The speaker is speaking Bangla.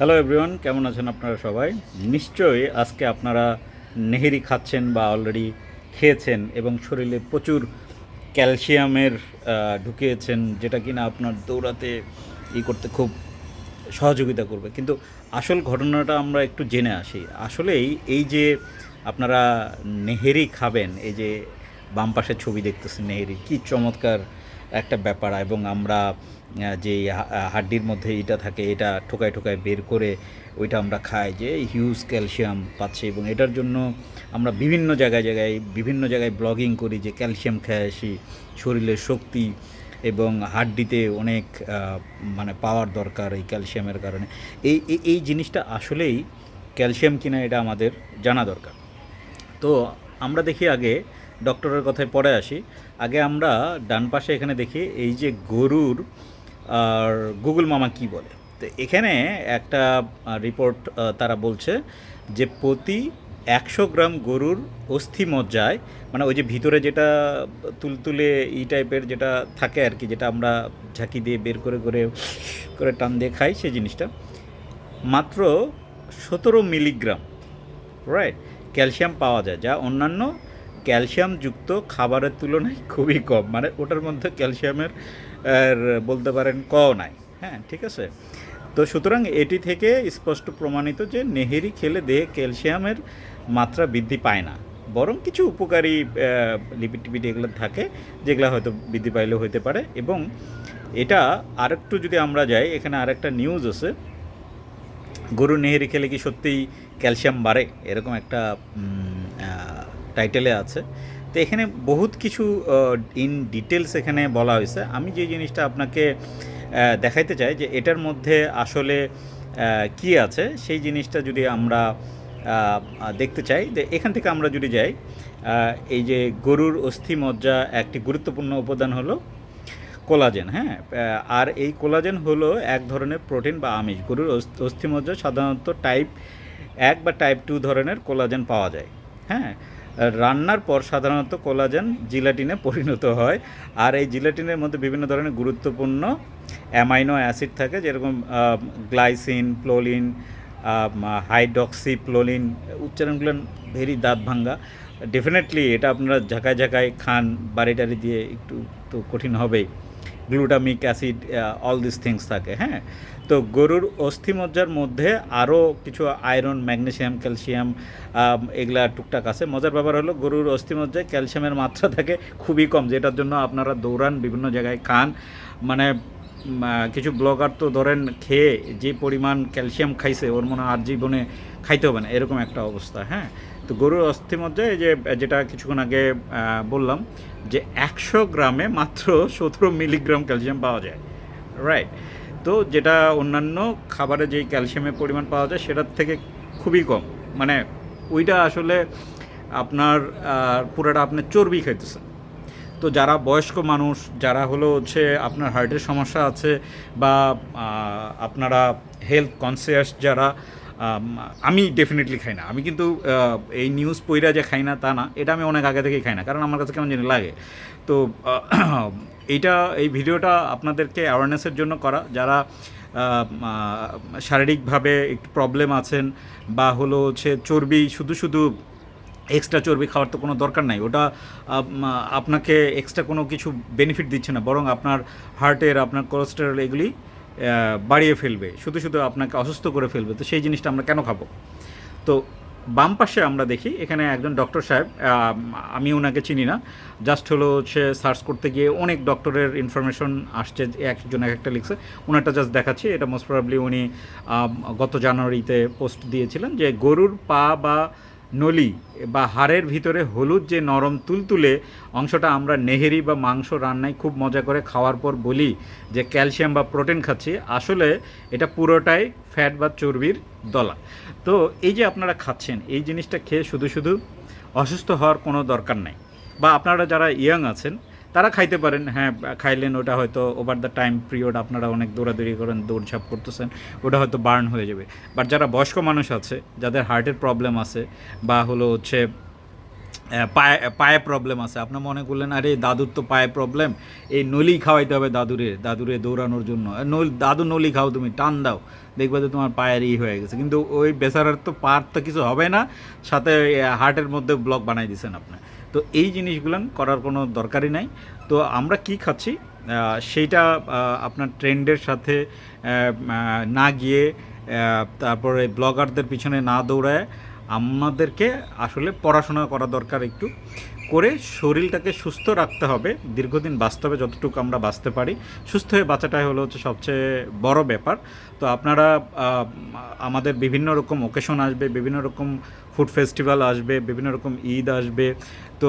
হ্যালো এভরিওয়ান কেমন আছেন আপনারা সবাই? নিশ্চয়ই আজকে আপনারা নেহেরি খাচ্ছেন বা অলরেডি খেয়েছেন এবং শরীরে প্রচুর ক্যালসিয়ামের ঢুকিয়েছেন, যেটা কিনা আপনার দৌড়াতে ই করতে খুব সহযোগিতা করবে। কিন্তু আসল ঘটনাটা আমরা একটু জেনে আসি। আসলেই এই যে আপনারা নেহেরি খাবেন, এই যে বাম পাশের ছবি দেখতেছেন নেহেরি, কি চমৎকার একটা ব্যাপার এবং আমরা যে হাড্ডির মধ্যে এটা থাকে, এটা ঠোকায় ঠোকায় বের করে ওইটা আমরা খাই, যে হিউজ ক্যালসিয়াম পাচ্ছি এবং এটার জন্য আমরা বিভিন্ন জায়গায় জায়গায়, বিভিন্ন জায়গায় ব্লগিং করি যে ক্যালসিয়াম খেয়ে আসি, শরীরের শক্তি এবং হাড্ডিতে অনেক মানে পাওয়ার দরকার এই ক্যালসিয়ামের কারণে। এই- এই জিনিসটা আসলেই ক্যালসিয়াম কিনা এটা আমাদের জানা দরকার। তো আমরা দেখি আগে ডক্টরের কথায় পরে আসি। আগে আমরা ডান পাশে এখানে দেখি, এই যে গরুর আর গুগল মামা কি বলে? তো এখানে একটা রিপোর্ট তারা বলছে যে প্রতি একশো গ্রাম গরুর অস্থি মজ্জায় মানে ওই যে ভিতরে যেটা তুলতুলে ই টাইপের যেটা থাকে আর কি, যেটা আমরা ঝাঁকি দিয়ে বের করে করে করে টান দিয়ে খাই সেই জিনিসটা, মাত্র সতেরো মিলিগ্রাম রাইট ক্যালসিয়াম পাওয়া যায়, যা অন্যান্য ক্যালসিয়ামযুক্ত খাবারের তুলনায় খুবই কম। মানে ওটার মধ্যে ক্যালসিয়ামের বলতে পারেন ক নাই। হ্যাঁ ঠিক আছে? তো সুতরাং এটি থেকে স্পষ্ট প্রমাণিত যে নেহেরি খেলে দেহে ক্যালসিয়ামের মাত্রা বৃদ্ধি পায় না। বরং কিছু উপকারী লিপিড টিপিড এগুলো থাকে, যেগুলো হয়তো বৃদ্ধি পাইলেও হতে পারে। এবং এটা আরেকটু যদি আমরা যাই, এখানে আরেকটা নিউজ আছে। গরু নেহেরি খেলে কি সত্যিই ক্যালসিয়াম বাড়ে? এরকম একটা টাইটেলে আছে। তো এখানে বহুত কিছু ইন ডিটেলস এখানে বলা হয়েছে। আমি যে জিনিসটা আপনাকে দেখাইতে চাই যে এটার মধ্যে আসলে কি আছে, সেই জিনিসটা যদি আমরা দেখতে চাই। যে এখান থেকে আমরা যদি যাই এই যে গরুর অস্থি মজ্জা একটি গুরুত্বপূর্ণ উপাদান হলো কোলাজেন হ্যাঁ? আর এই কোলাজেন হলো এক ধরনের প্রোটিন বা আমিষ। গরুর অস্থ- অস্থিমজ্জা সাধারণত টাইপ এক বা টাইপ টু ধরনের কোলাজেন পাওয়া যায় হ্যাঁ? রান্নার পর সাধারণত কোলাজেন জিলাটিনে পরিণত হয়। আর এই জিলাটিনের মধ্যে বিভিন্ন ধরনের গুরুত্বপূর্ণ অ্যামাইনো অ্যাসিড থাকে, যেরকম গ্লাইসিন প্লোলিন হাইডক্সি প্লোলিন উচ্চারণগুলো ভেরি দাঁত ভাঙ্গা। ডেফিনেটলি এটা আপনারা ঝাঁকায় ঝাঁকায় খান বাড়ি টাড়ি দিয়ে একটু তো কঠিন হবেই। Glutamic acid all this things থাকে হ্যাঁ? তো গরুর অস্থিমজ্জার মধ্যে আরও কিছু আয়রন ম্যাগনেশিয়াম ক্যালসিয়াম এগুলা টুকটাক আছে। মজার ব্যাপার হলো গরুর অস্থিমজ্জায় ক্যালসিয়ামের মাত্রা থাকে খুবই কম, যেটার জন্য আপনারা দৌড়ান, বিভিন্ন জায়গায় খান। মানে কিছু ব্লগার তো ধরেন খেয়ে যে পরিমাণ ক্যালসিয়াম খাইছে, ওর মনে আর জীবনে খাইতে হবে না, এরকম একটা অবস্থা হ্যাঁ? তো গরুর অস্থিমধ্যে এই যে, যেটা কিছুক্ষণ আগে বললাম যে একশো গ্রামে মাত্র সতেরো মিলিগ্রাম ক্যালসিয়াম পাওয়া যায়। রাইট তো যেটা অন্যান্য খাবারে যেই ক্যালসিয়ামের পরিমাণ পাওয়া যায়, সেটার থেকে খুবই কম। মানে ওইটা আসলে আপনার পুরোটা আপনার চর্বি খাইতেছে তো যারা বয়স্ক মানুষ, যারা হলো হচ্ছে আপনার হার্টের সমস্যা আছে বা আপনারা হেলথ কনসিয়াস যারা আম, ডেফিনেটলি খাই না। আমি কিন্তু এই নিউজ পইরা যে খাই না তা না এটা আমি অনেক আগে থেকেই খাই না কারণ আমার কাছে কেমন জানি লাগে। তো এইটা এই ভিডিওটা আপনাদেরকে অ্যাওয়ারনেসের জন্য করা। যারা শারীরিকভাবে একটু প্রবলেম আছেন বা হলো হচ্ছে চর্বি শুধু শুধু এক্সট্রা চর্বি খাওয়ার তো কোনো দরকার নাই। ওটা আপনাকে এক্সট্রা কোনো কিছু বেনিফিট দিচ্ছে না। বরং আপনার হার্টের আপনার কোলেস্টেরল এগুলি বাড়িয়ে ফেলবে, শুধু শুধু আপনাকে অসুস্থ করে ফেলবে, তো সেই জিনিসটা আমরা কেন খাব? তো বাম পাশে আমরা দেখি, এখানে একজন ডক্টর সাহেব, আমি ওনাকে চিনি না, জাস্ট হলো সে সার্চ করতে গিয়ে অনেক ডক্টরের ইনফরমেশন আসছে, একজন এক একটা লিখছে ওনারটা জাস্ট দেখাচ্ছি, এটা মোস্ট প্রবাবলি উনি গত জানুয়ারিতে পোস্ট দিয়েছিলেন যে গরুর পা বা নলি বা হাড়ের ভিতরে হলুদ যে নরম তুলতুলে, অংশটা আমরা নেহেরি বা মাংস রান্নায় খুব মজা করে খাওয়ার পর বলি যে ক্যালসিয়াম বা প্রোটিন খাচ্ছি। আসলে এটা পুরোটাই ফ্যাট বা চর্বির দলা। তো এই যে আপনারা খাচ্ছেন, এই জিনিসটা খেয়ে শুধু শুধু অসুস্থ হওয়ার কোনো দরকার নাই। বা আপনারা যারা ইয়াং আছেন তারা খাইতে পারেন। হ্যাঁ খাইলেন, ওটা হয়তো ওভার দ্য টাইম পিরিয়ড আপনারা অনেক দৌড়াদৌড়ি করেন, দৌড়ঝাঁপ করতেছেন, ওটা হয়তো বার্ন হয়ে যাবে। বাট যারা বয়স্ক মানুষ আছে, যাদের হার্টের প্রবলেম আছে, বা হলো হচ্ছে পায়ে পায়ে প্রবলেম আছে, আপনার মনে করলেন, আরে, দাদুর তো পায়ে প্রবলেম এই নলি খাওয়াইতে হবে দাদুরে দাদুরে দৌড়ানোর জন্য। দাদু নলি খাও তুমি, টান দাও, দেখবে যে তোমার পায়ের ই হয়ে গেছে। কিন্তু ওই বেচারার তো পার তো কিছু হবে না, সাথে হার্টের মধ্যে ব্লক বানাই দিয়েছেন আপনি। তো এই জিনিসগুলো করার কোনো দরকারই নাই। তো আমরা কি খাচ্ছি? সেইটা আপনার ট্রেন্ডের সাথে না গিয়ে তারপরে ব্লগারদের পিছনে না দৌড়ায় আমাদেরকে আসলে পড়াশোনা করা দরকার একটু করে শরীরটাকে সুস্থ রাখতে হবে। দীর্ঘদিন বাস্তবে যতটুকু আমরা বাঁচতে পারি, সুস্থ হয়ে বাঁচাটাই হলো হচ্ছে সবচেয়ে বড় ব্যাপার। তো আপনারা আমাদের বিভিন্ন রকম ওকেশন আসবে, বিভিন্ন রকম ফুড ফেস্টিভ্যাল আসবে, বিভিন্ন রকম ঈদ আসবে। তো